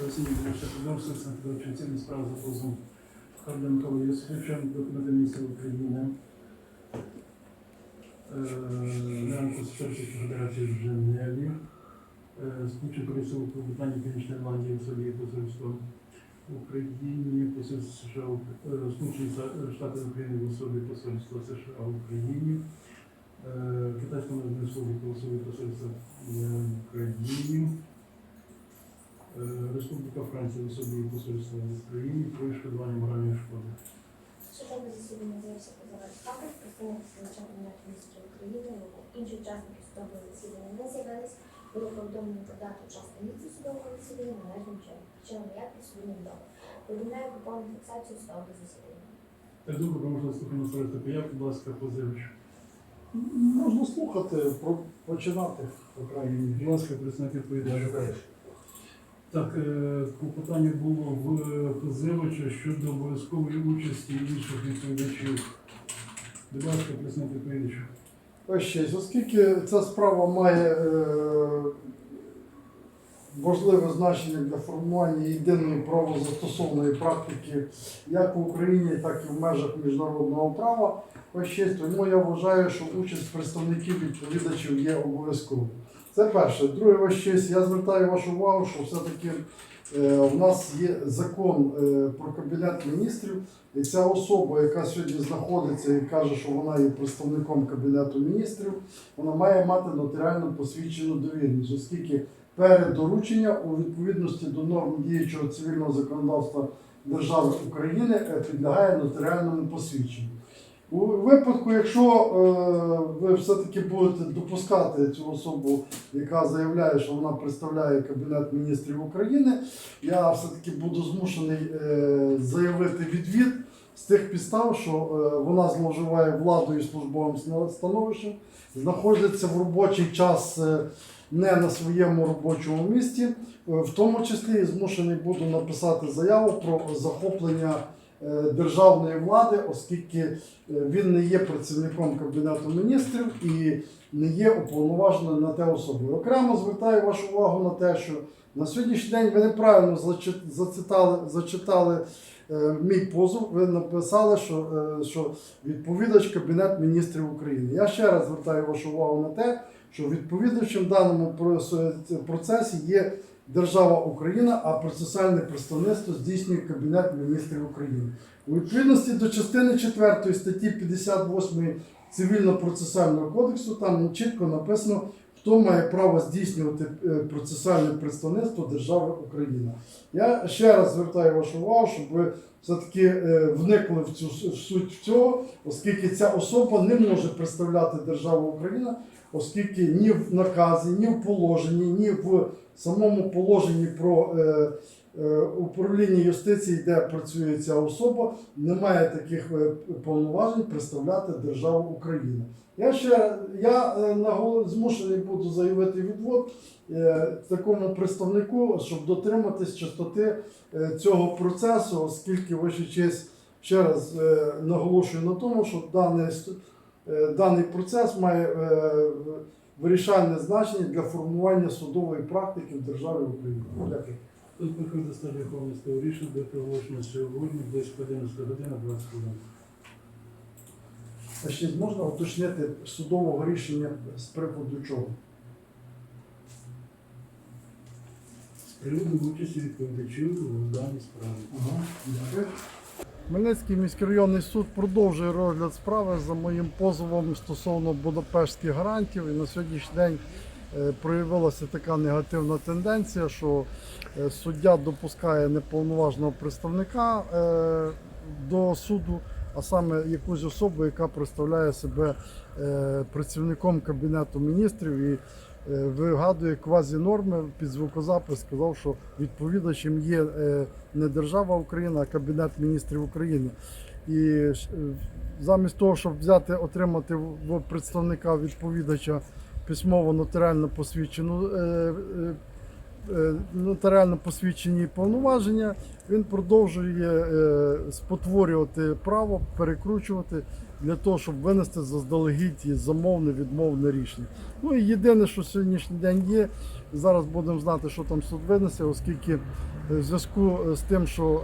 засідання відомства Центру цінних справ за позовом Карденкова Йосифовича до Кабінету міністрів України. Ранку з Федерації в Женеві. Слідчу комісію по питанню Північної Ірландії в собі посольства Україні, посольство США, е, Сполучені Штати України в особі посольства США в Україні. Е, Китайському голосові посольства е, в Україні. Е, Республіка Франція в особі посольства в Україні про відшкодування моральної шкоди. Судове засідання з'явився позивач також, представник співача Кабінету міністрів України, інші учасники судового засідання не з'явились, було повідомлено про дату час та місце судового засідання належним чином. Причому як суду невідомо. Повідомляю про повну фіксацію судового засідання. Так добре, ви можете слухати створити появ, будь ласка, позивач. Можна слухати, починати, по крайній мірі. Будь ласка, представник відповідача. Так, е, клопотання було в позивача щодо обов'язкової участі інших відповідачів. Будь ласка, відповідача. Ось ще, оскільки ця справа має е, важливе значення для формування єдиної правозастосовної практики як в Україні, так і в межах міжнародного права, ось тому я вважаю, що участь представників відповідачів є обов'язковою. Це перше. Друге, ось щось, я звертаю вашу увагу, що все-таки е, у нас є закон е, про кабінет міністрів, і ця особа, яка сьогодні знаходиться і каже, що вона є представником кабінету міністрів, вона має мати нотаріально посвідчену довірність, оскільки передоручення у відповідності до норм діючого цивільного законодавства держави України підлягає нотаріальному посвідченню. У випадку, якщо е, ви все-таки будете допускати цю особу, яка заявляє, що вона представляє Кабінет міністрів України, я все-таки буду змушений е, заявити відвід з тих підстав, що е, вона зловживає владою і службовим становищем, знаходиться в робочий час е, не на своєму робочому місці, Е, в тому числі змушений буду написати заяву про захоплення державної влади, оскільки е, він не є працівником Кабінету міністрів і не є уповноваженою на те особою. Окремо звертаю вашу увагу на те, що на сьогоднішній день ви неправильно зачи- зацитали, зачитали е, мій позов. Ви написали, що, е, що відповідач Кабінет міністрів України. Я ще раз звертаю вашу увагу на те, що відповідачем в даному процесі є держава Україна, а процесуальне представництво здійснює Кабінет міністрів України. У відповідності до частини 4 статті 58 Цивільно-процесуального кодексу там чітко написано, хто має право здійснювати е, процесуальне представництво держави Україна. Я ще раз звертаю вашу увагу, щоб ви все-таки е, вникли в цю в суть цього, оскільки ця особа не може представляти державу Україна, оскільки ні в наказі, ні в положенні, ні в самому положенні про е, управління юстиції, де працює ця особа, немає таких е, повноважень представляти державу Україна. Я ще я е, змушений буду заявити відвод такому представнику, щоб дотриматись чистоти цього процесу, оскільки ваша честь ще раз наголошую на тому, що даний, даний процес має вирішальне значення для формування судової практики в державі Україна. Дякую. Тут приходить до стадії рішення до проголошення сьогодні близько 11 години 20 хвилин. А ще можна уточнити судового рішення з приводу чого? З приводу участі відповідачів у даній справі. Ага, дякую. Хмельницький міськрайонний суд продовжує розгляд справи за моїм позовом стосовно Будапештських гарантів. І на сьогоднішній день проявилася така негативна тенденція, що е, суддя допускає неповноваженого представника е, до суду, а саме якусь особу, яка представляє себе е, працівником Кабінету міністрів і е, вигадує квазі-норми під звукозапис, сказав, що відповідачем є е, не держава Україна, а Кабінет міністрів України. І е, замість того, щоб взяти, отримати в представника відповідача письмово нотаріально посвідчену. е, е, е, Нотаріально посвідчені повноваження, він продовжує спотворювати право, перекручувати для того, щоб винести заздалегідь замовне відмовне рішення. Ну і єдине, що сьогоднішній день є, зараз будемо знати, що там суд винесе, оскільки в зв'язку з тим, що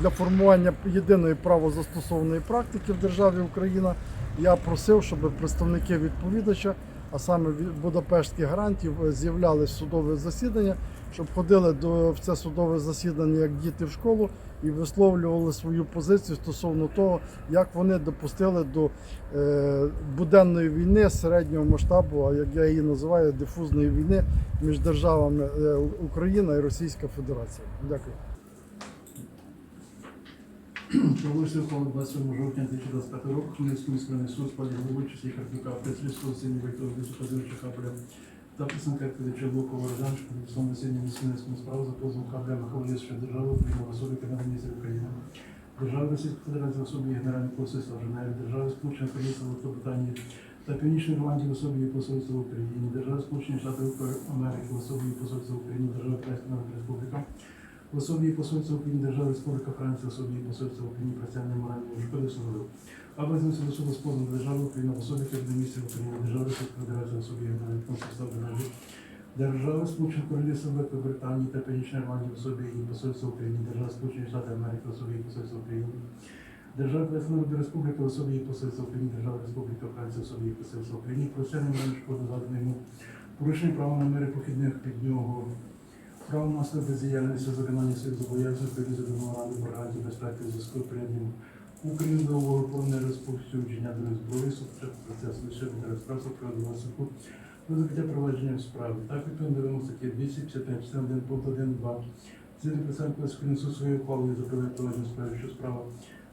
для формування єдиної правозастосовної практики в державі Україна я просив, щоб представники відповідача, а саме від Будапештських гарантів, е, з'являлись судове засідання, щоб ходили до в це судове засідання як діти в школу і висловлювали свою позицію стосовно того, як вони допустили до е, буденної війни середнього масштабу, а як я її називаю, дифузної війни між державами е, Україна і Російська Федерація. Дякую. Проводився ухвалу 27 жовтня 2025 року Хмельницький міськрайонний суд складі голови часі Карпюка, Прислівського сині Віктора Позивача Капля та представника Квідича Лукова Розанчика на своєму засіданні Міської справи за позовом Капля Михайловська держави України в особі Кабінету міністрів України. Держави Російської Федерації особі Генерального посольства Женеві, держави Сполучених Королівств Великобританії та Північної Ірландії особі посольства в Україні, держави Сполучених Штатів Америки особі посольства в Україні, держави Крайська Народна Республіка, в особі посольства в Україні, держави Республіка Франція, в особі посольства в Україні, працівне моральної шкоди суду. Або звернувся до суду з держави України в особі Кабінету України, держави Російської Федерації в особі в Женеві, держави Сполучених Королівств Великобританії та Північної Ірландії в особі її посольства в Україні, держави Сполучених Штатів Америки в особі її посольства Держава Крайська Народна Республіка в особі її посольства в Україні, Держава Республіка Франція в особі її посольства в Україні, про це немає шкоди заданої йому, порушення права на мири похідних від нього, право на слід бездіяльності, виконання своїх зобов'язань, відповідно до про гарантію безпеки зв'язку прийняттям України договору про нерозповсюдження до зброї, субчат процесу лише розправства про суду про закриття провадження в справі. Так, відповідно до вимог статті 255, частина 1, пункт 1, 2, Цивільний представник Конституційного суду своєю ухвалою закриває провадження в справі, що справа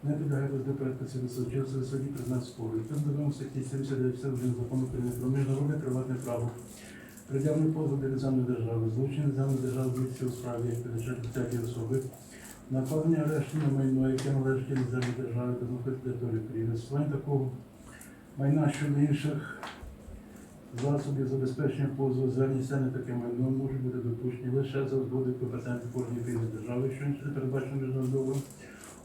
не підлягає до порядку цивільного суду, через судді признати спору. Відповідно до вимог статті 79 частина закону України про міжнародне приватне право. Пред'явлений позов до іноземної держави, злочин іноземної держави у справі як третьої особи, накладення арешту на майно, яке належить іноземній державі та знаходиться на території України. Застосування такого майна щодо інших засобів забезпечення позову звернення на таке майно може бути допущені лише за згодою компетентних органів України держави, що не передбачено міжнародним договором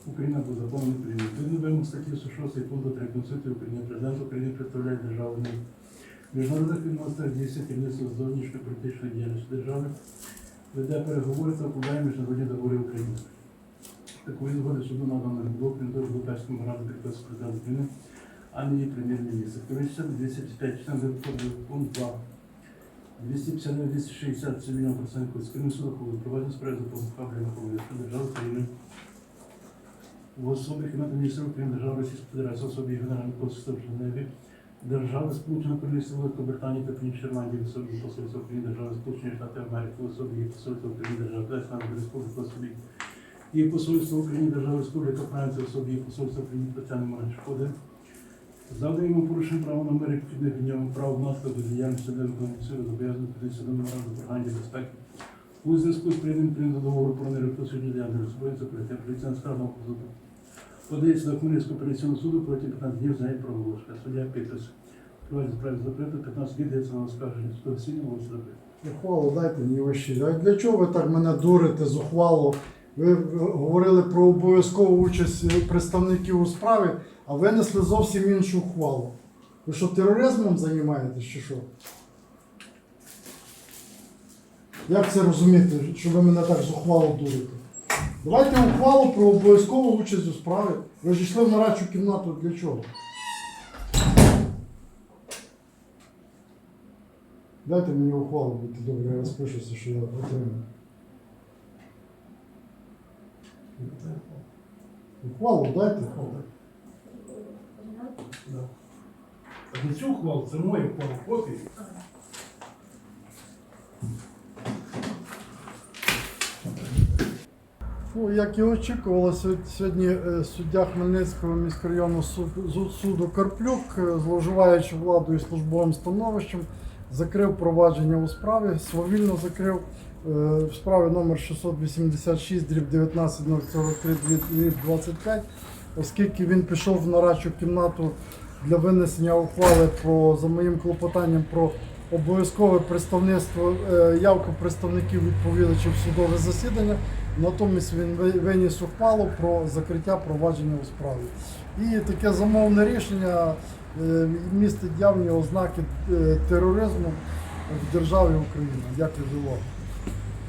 України або законом України. Відповідно вимог статті 106 пункту 3 Конституції України президент України представляє державу на міжнародних відносинах дійсно керівництво зовнішньої політичної діяльності держави, веде переговори та укладає міжнародні договори України. Такої згоди суду надано крім того, Будапештському раду підпису президент України, а не прем'єр-міністр. Комісія 255 член виходить пункт 2. 259 260 цивільного проценту суду коли проведено справи за Кабрі Михайловська держави України в особі Кабінету міністрів України Держави Російської Федерації, особі Генерального консульства в Женеві, Держави Сполученого Королівства Великобританії та Північної Ірландії в особі посольства України, Держави Сполучених Штатів Америки, в особі її посольства України, Держави Крайська Республіка, в особі її посольства України, Держави Республіка Франція, її посольства України, Тетяни шкоди. Завдаємо порушення права на мирі підних від нього право внаслідок до діяльності суду зобов'язаного до меморандуму про гарантію безпеки. У зв'язку з прийнятим договору про нерозповсюдження діяльності зброї закриття скаржного позову. Подається до Хмельницького апеляційного суду протягом 15 днів за неї. Суддя підпис. Проводить справі закрито, 15 днів дається на оскарження судового сіння, вулиця закрита. Ухвалу дайте мені ваші. А для чого ви так мене дурите з ухвалу? Ви говорили про обов'язкову участь представників у справі, а винесли зовсім іншу ухвалу. Ви що, тероризмом займаєтесь чи що? Як це розуміти, що ви мене так з ухвалу дурите? Давайте ухвалу про обов'язкову участь у справі. Ви ж йшли в нарадчу кімнату для чого? Дайте мені ухвалу, будьте добрі, я розпишуся, що я отримав. Ухвалу дайте. Да. А не цю ухвалу, це моя ухвала, копії. А. Ну, як і очікувалося, сьогодні е, суддя Хмельницького міськрайонного суду, Карплюк, е, зловживаючи владою і службовим становищем, закрив провадження у справі, свавільно закрив е, в справі номер 686 дріб 19043 дріб 25, оскільки він пішов в нарадчу кімнату для винесення ухвали про за моїм клопотанням про обов'язкове представництво явка явку представників відповідачів судове засідання. Натомість він виніс ухвалу про закриття провадження у справі. І таке замовне рішення е, містить явні ознаки е, тероризму. в державі Україна. Дякую за увагу.